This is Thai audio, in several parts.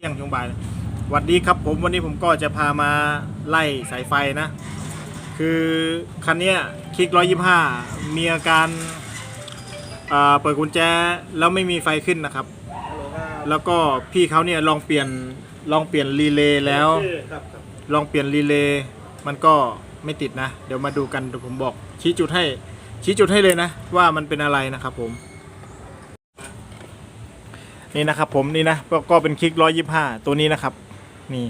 เที่ยงช่วงบ่ายสวัสดีครับผมวันนี้ผมก็จะพามาไล่สายไฟนะ คือคันนี้คลิก125มีอาการอ่าเปิดกุญแจแล้วไม่มีไฟขึ้นนะครับ แล้วก็พี่เขาเนี่ยลองเปลี่ยนลองเปลี่ยนรีเลย์แล้ว ลองเปลี่ยนรีเลย์มันก็ไม่ติดนะ เดี๋ยวมาดูกันเดี๋ยวผมบอกชี้จุดให้ชี้จุดให้เลยนะ ว่ามันเป็นอะไรนะครับผม นี่นะครับผมนี่นะก็เป็นคลิกร้อยยี่ห้าตัวนี้นะครับ นี่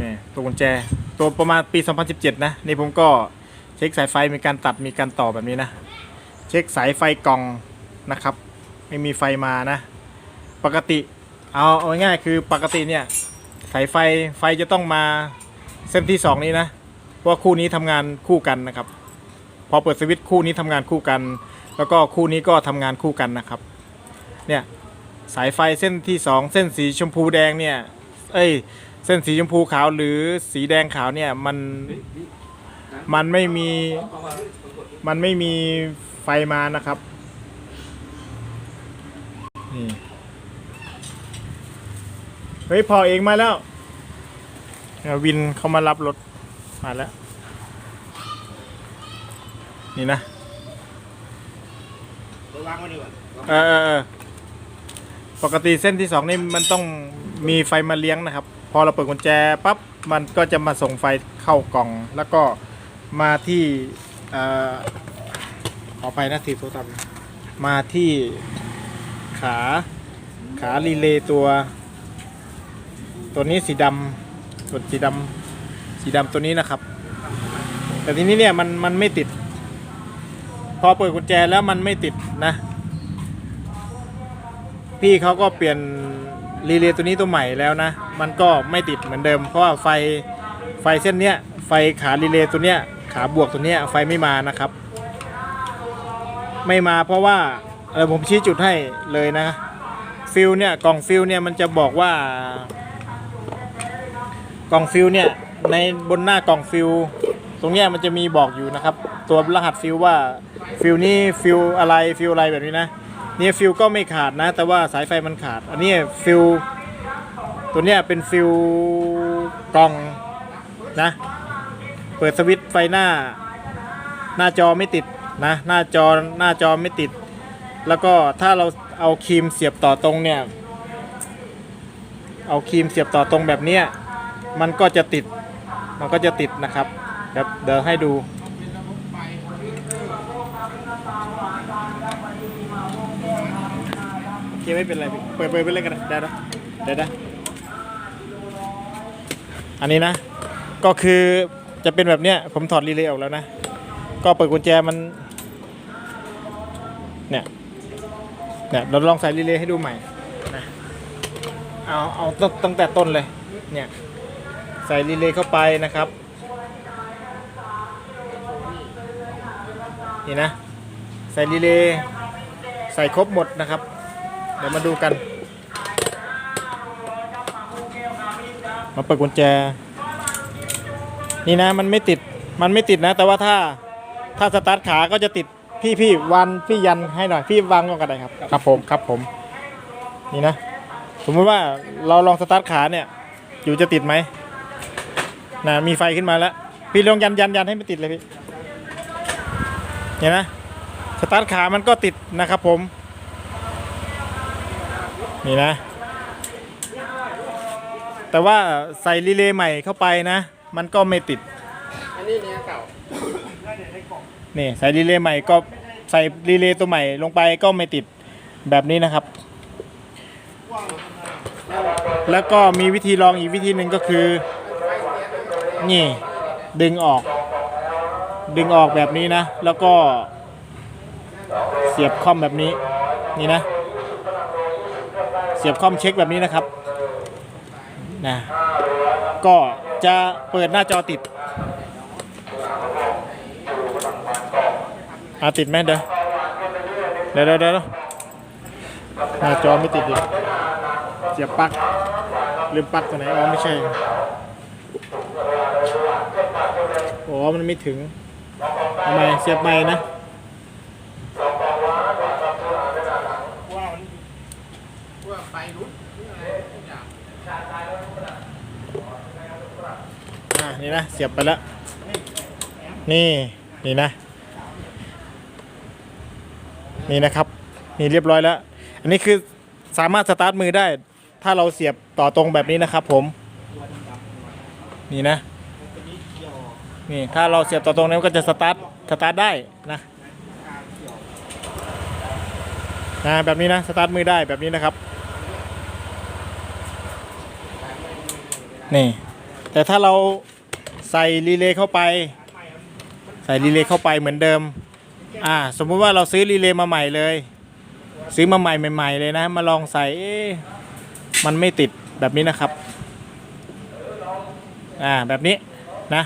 นี่ตัวกุญแจตัวประมาณปี 2017 นะนี่ผมก็เช็คสายไฟมีการตัดมีการต่อแบบนี้นะ เช็คสายไฟกล่องนะครับ ไม่มีไฟมานะ ปกติเอาเอาง่ายคือปกติเนี่ยสายไฟไฟจะต้องมาเส้นที่สองนี้นะเพราะว่าคู่นี้ทำงานคู่กันนะครับ พอเปิดสวิตช์คู่นี้ทำงานคู่กัน แล้วก็คู่นี้ก็ทำงานคู่กันนะครับ เนี่ยสายไฟเส้นที่สองเส้นสีชมพูแดงเนี่ยเอ้ยเส้นสีชมพูขาวหรือสีแดงขาวเนี่ยมันมันไม่มีมันไม่มีไฟมานะครับนี่เฮ้ยพอเองมาแล้วเอาวินเขามารับรถมาแล้ว นี่นะวางไว้ดีกว่าเออเออเออ ปกติเส้นที่สองนี่มันต้องมีไฟมาเลี้ยงนะครับ พอเราเปิดกุญแจปั๊บมันก็จะมาส่งไฟเข้ากล่อง แล้วก็มาที่เอ่อขอไปนะทีโทรศัพท์มาที่ขาขารีเลย์ตัว ตัวนี้สีดำตัวสีดำสีดำตัวนี้นะครับ แต่ทีนี้เนี่ยมันมันไม่ติด พอเปิดกุญแจแล้วมันไม่ติดนะ พี่เขาก็เปลี่ยนรีเลย์ตัวนี้ตัวใหม่แล้วนะ มันก็ไม่ติดเหมือนเดิม เพราะว่าไฟไฟเส้นเนี้ยไฟขารีเลย์ตัวเนี้ยขาบวกตัวเนี้ยไฟไม่มานะครับ ไม่มาเพราะว่าเออผมชี้จุดให้เลยนะฟิลเนี่ยกล่องฟิลเนี่ยมันจะบอกว่ากล่องฟิลเนี่ยในบนหน้ากล่องฟิลตรงเนี้ยมันจะมีบอกอยู่นะครับ ตัวรหัสฟิลว่าฟิลนี้ฟิลอะไรฟิลอะไรแบบนี้นะ เนี่ยฟิลก็ไม่ขาดนะ แต่ว่าสายไฟมันขาด อันนี้ฟิลตัวเนี้ยเป็นฟิลกล่องนะ เปิดสวิตช์ไฟหน้า หน้าจอไม่ติดนะ หน้าจอหน้าจอไม่ติด แล้วก็ถ้าเราเอาครีมเสียบต่อตรงเนี่ย เอาครีมเสียบต่อตรงแบบเนี้ยมันก็จะติด มันก็จะติดนะครับเดี๋ยวเดี๋ยวให้ดู โอเคไม่เป็นไรพี่เปิดเปิดไปเลยกันได้นะเดี๋ยวนะอันนี้นะ ก็คือจะเป็นแบบเนี้ย ผมถอดรีเลย์ออกแล้วนะ ก็เปิดกุญแจมัน เนี่ย เนี่ยเราลองใส่รีเลย์ให้ดูใหม่นะเอาเอาตั้งตั้งแต่ต้นเลย เนี่ย ใส่รีเลย์เข้าไปนะครับ นี่นะ ใส่รีเลย์ใส่ครบหมดนะครับ เดี๋ยวมาดูกัน มาเปิดกุญแจ นี่นะมันไม่ติดมันไม่ติดนะ แต่ว่าถ้าถ้าสตาร์ทขาก็จะติดพี่พี่วันพี่ยันให้หน่อยพี่วางก่อนก็ได้ครับครับผมครับผม นี่นะ สมมติว่าเราลองสตาร์ทขาเนี่ย อยู่จะติดไหมนะมีไฟขึ้นมาแล้ว พี่ลองยันยันยันให้มันติดเลยพี่เห็นไหมสตาร์ทขามันก็ติดนะครับผม นี่นะ แต่ว่าใส่รีเลย์ใหม่เข้าไปนะ มันก็ไม่ติด อันนี้เนี่ยเก่านี่ใส่รีเลย์ใหม่ก็ใส่รีเลย์ตัวใหม่ลงไปก็ไม่ติดแบบนี้นะครับ แล้วก็มีวิธีลองอีกวิธีหนึ่งก็คือ นี่ ดึงออก ดึงออกแบบนี้นะ แล้วก็เสียบคอมแบบนี้ นี่นะ เสียบคอมเช็คแบบนี้นะครับนะก็จะเปิดหน้าจอติดอาติดไหมเดี๋ยวเดี๋ยวเดี๋ยวเดี๋ยวหน้าจอไม่ติดอีกเสียบปลั๊กลืมปลั๊กตัวไหนอ๋อไม่ใช่อ๋อมันไม่ถึงทำไมเสียบใหม่นะ ว่ามันว่าไฟรุด อ่า นี่นะ เสียบไปแล้ว นี่นี่นะ นี่นะครับ นี่เรียบร้อยแล้ว อันนี้คือสามารถสตาร์ทมือได้ ถ้าเราเสียบต่อตรงแบบนี้นะครับ ผม นี่นะ นี่ถ้าเราเสียบต่อตรงนี้มันก็จะสตาร์ทสตาร์ทได้นะนะแบบนี้นะสตาร์ทมือได้แบบนี้นะครับนี่แต่ถ้าเรา ใส่รีเลย์เข้าไป ใส่รีเลย์เข้าไปเหมือนเดิม อ่า สมมุติว่าเราซื้อรีเลย์มาใหม่เลย ซื้อมาใหม่ใหม่ๆเลยนะ มาลองใส่เอ๊มันไม่ติดแบบนี้นะครับ อ่า แบบนี้นะ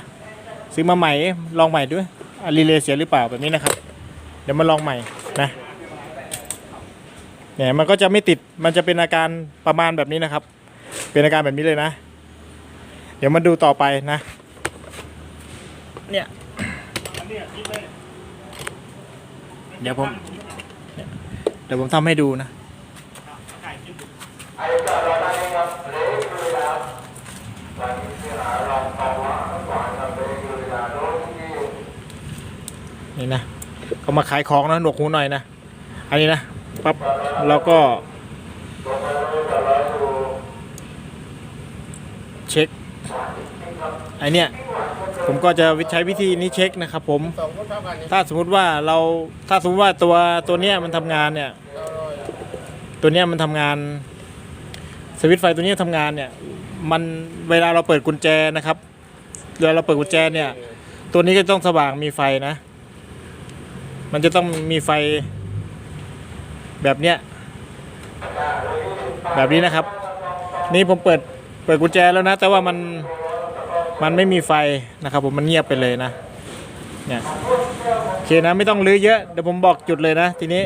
ซื้อมาใหม่ลองใหม่ด้วยอะรีเลย์เสียหรือเปล่าแบบนี้นะครับ เดี๋ยวมาลองใหม่นะเนี่ยมันก็จะไม่ติด มันจะเป็นอาการประมาณแบบนี้นะครับ เป็นอาการแบบนี้เลยนะ เดี๋ยวมาดูต่อไปนะ เนี่ย เดี๋ยวผม เดี๋ยวผมทำให้ดูนะนี่นะเขามาขายของนะหนวกหูหน่อยนะ อันนี้นะปั๊บแล้วก็ เช็ค ไอเนี้ยผมก็จะใช้วิธีนี้เช็คนะครับผม สองคนเท่ากันนี่ถ้าสมมุติว่าเราถ้าสมมติว่าตัวตัวเนี้ยมันทำงานเนี่ย ตัวเนี้ยมันทำงาน สวิตช์ไฟตัวเนี้ยทำงานเนี่ย มันเวลาเราเปิดกุญแจนะครับเวลาเราเปิดกุญแจเนี่ย ตัวนี้ก็ต้องสว่างมีไฟนะ มันจะต้องมีไฟแบบเนี้ยแบบนี้นะครับ นี่ผมเปิดเปิดกุญแจแล้วนะ แต่ว่ามัน มันไม่มีไฟนะครับผมมันเงียบไปเลยนะเนี่ยโอเคนะไม่ต้องลื้อเยอะเดี๋ยวผมบอกจุดเลยนะ ทีนี้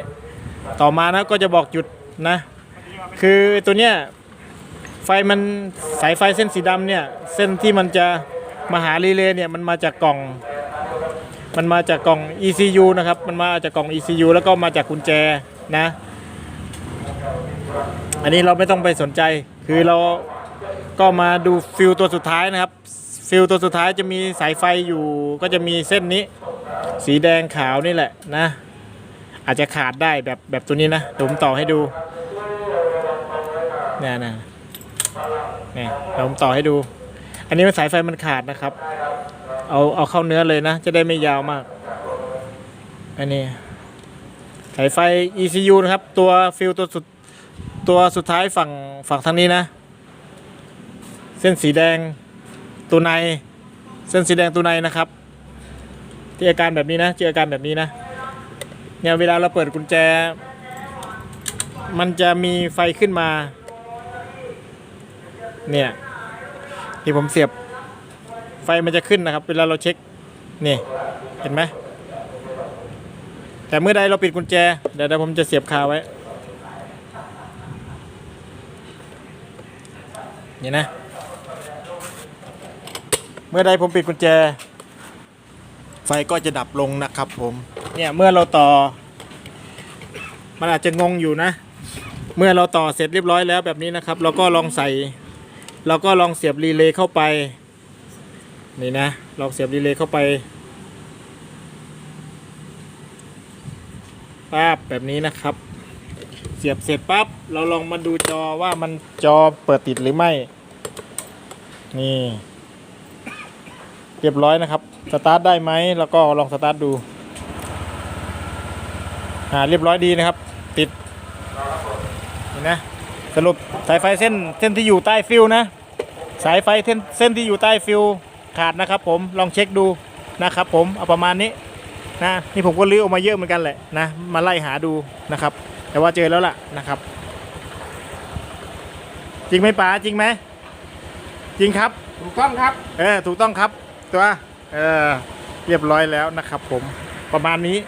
ต่อมานะก็จะบอกจุดนะ คือตัวเนี้ยไฟมันสายไฟเส้นสีดำเนี่ยเส้นที่มันจะมาหารีเลย์เนี่ยมันมาจากกล่อง มันมาจากกล่อง ECU นะครับมันมาจากกล่อง ECU แล้วก็มาจากกุญแจนะ อันนี้เราไม่ต้องไปสนใจคือเราก็มาดูฟิลตัวสุดท้ายนะครับ ฟิลตัวสุดท้ายจะมีสายไฟอยู่ก็จะมีเส้นนี้ สีแดงขาวนี่แหละนะ อาจจะขาดได้แบบแบบตัวนี้นะผมต่อให้ดูเนี่ยนะนี่ผมต่อให้ดู อันนี้มันสายไฟมันขาดนะครับ เอาเอาเข้าเนื้อเลยนะ จะได้ไม่ยาวมาก อันนี้สายไฟ ECU นะครับ ตัวฟิลตัวสุดตัวสุดท้ายฝั่งฝั่งทางนี้นะ เส้นสีแดง ตัวในเส้นสีแดงตัวในนะครับที่อาการแบบนี้นะเจออาการแบบนี้นะเนี่ยเวลาเราเปิดกุญแจ มันจะมีไฟขึ้นมา เนี่ยที่ผมเสียบไฟมันจะขึ้นนะครับ เวลาเราเช็คนี่เห็นไหมแต่เมื่อใดเราปิดกุญแจ เดี๋ยวเดี๋ยวผมจะเสียบคาไว้นี่นะ เมื่อใดผมปิดกุญแจ ไฟก็จะดับลงนะครับผม เนี่ยเมื่อเราต่อ มันอาจจะงงอยู่นะ เมื่อเราต่อเสร็จเรียบร้อยแล้วแบบนี้นะครับ เราก็ลองใส่ เราก็ลองเสียบรีเลย์เข้าไป นี่นะ ลองเสียบรีเลย์เข้าไปปั๊บแบบนี้นะครับ เสียบเสร็จปั๊บเราลองมาดูจอว่ามันจอเปิดติดหรือไม่ นี่ เรียบร้อยนะครับ สตาร์ทได้ไหมแล้วก็ลองสตาร์ทดูอ่าเรียบร้อยดีนะครับ ติดเห็นนะสรุปสายไฟเส้นเส้นที่อยู่ใต้ฟิวนะ สายไฟเส้นเส้นที่อยู่ใต้ฟิวขาดนะครับ ผมลองเช็คดูนะครับ ผมเอาประมาณนี้นะนี่ผมก็ลื้อออกมาเยอะเหมือนกันแหละนะมาไล่หาดูนะครับ แต่ว่าเจอแล้วล่ะนะครับ จริงไหมป๋าจริงไหมจริงครับ ถูกต้องครับ เออถูกต้องครับ ตัวเออเรียบร้อยแล้วนะครับ ผมประมาณนี้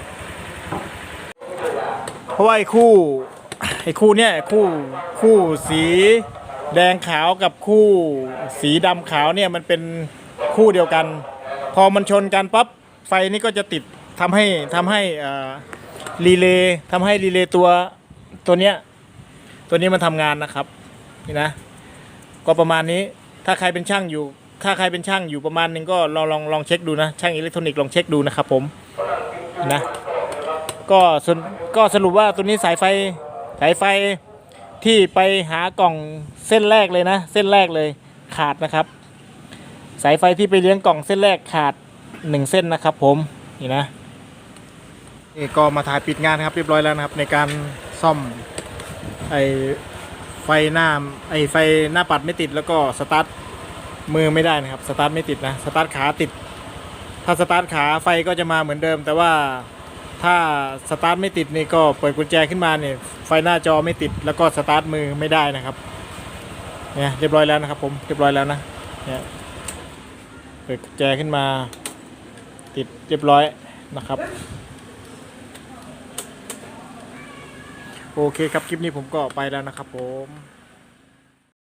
เพราะว่าไอ้คู่ไอ้คู่เนี่ยคู่คู่สีแดงขาวกับคู่สีดำขาวเนี่ยมันเป็นคู่เดียวกัน พอมันชนกันปั๊บไฟนี่ก็จะติดทำให้ทำให้อ่รีเลย์ทำให้รีเลย์ตัวตัวเนี้ยตัวนี้มันทำงานนะครับนี่นะ ก็ประมาณนี้ถ้าใครเป็นช่างอยู่ ถ้าใครเป็นช่างอยู่ประมาณหนึงก็ลองลองลองเช็คดูนะ ช่างอิเล็กทรอนิกส์ลองเช็คดูนะครับผมนะก็สุก็สรุปว่าตัวนี้สายไฟสายไฟที่ไปหากล่องเส้นแรกเลยนะ เส้นแรกเลยขาดนะครับ สายไฟที่ไปเลี้ยงกล่องเส้นแรกขาดหนึ่งเส้นนะครับ ผมนี่นะนี่ก็มาถ่ายปิดงานครับเรียบร้อยแล้วนะครับ ในการซ่อมไอไฟหน้าไอไฟหน้าปัดไม่ติดแล้วก็สตาร์ท มือไม่ได้นะครับสตาร์ทไม่ติดนะสตาร์ทขาติด ถ้าสตาร์ทขาไฟก็จะมาเหมือนเดิม แต่ว่าถ้าสตาร์ทไม่ติดนี่ก็เปิดกุญแจขึ้นมาเนี่ยไฟหน้าจอไม่ติด แล้วก็สตาร์ทมือไม่ได้นะครับเนี่ยเรียบร้อยแล้วนะครับผมเรียบร้อยแล้วนะเนี่ยเปิดกุญแจขึ้นมา ติดเรียบร้อยนะครับโอเคครับคลิปนี้ผมก็ไปแล้วนะครับผม